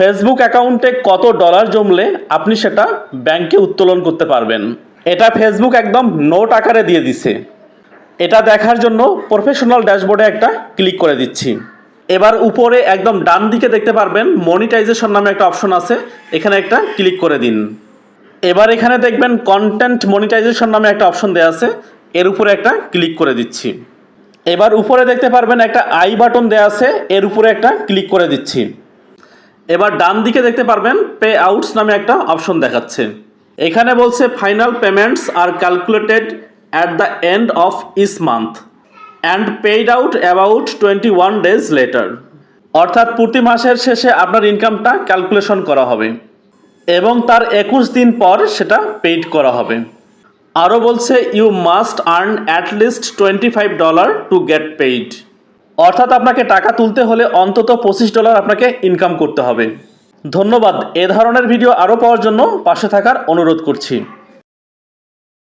Facebook অ্যাকাউন্টে কত dollar জমলে আপনি সেটা ব্যাংকে উত্তোলন করতে পারবেন। এটা ফেসবুক একদম নোট আকারে দিয়ে দিছে। এটা দেখার জন্য প্রফেশনাল ড্যাশবোর্ডে একটা ক্লিক করে দিচ্ছি। এবার উপরে একদম ডান দিকে দেখতে পারবেন মনিটাইজেশন নামে একটা অপশন আছে। এখানে একটা ক্লিক করে দিন। এবার এখানে দেখবেন কন্টেন্ট মনিটাইজেশন নামে একটা অপশন দেওয়া আছে। এর উপরে একটা ক্লিক করে দিচ্ছি। এবার উপরে দেখতে পারবেন একটা আই বাটন দেওয়া আছে। এর উপরে একটা ক্লিক করে দিচ্ছি। এবার ডান দিকে দেখতে পারবেন পে আউটস নামে একটা অপশন দেখাচ্ছে। এখানে বলছে final payments are calculated at the end of this month and paid out about twenty one days later অর্থাৎ প্রতি মাসের শেষে আপনার ইনকামটা ক্যালকুলেশন করা হবে এবং তার একুশ দিন পর সেটা পেইড করা হবে। আরও বলছে you must earn at least twenty five dollar to get paid অর্থাৎ আপনাকে টাকা তুলতে হলে অন্তত পঁচিশ ডলার আপনাকে ইনকাম করতে হবে। ধন্যবাদ, এ ধরনের ভিডিও আরও পাওয়ার জন্য পাশে থাকার অনুরোধ করছি।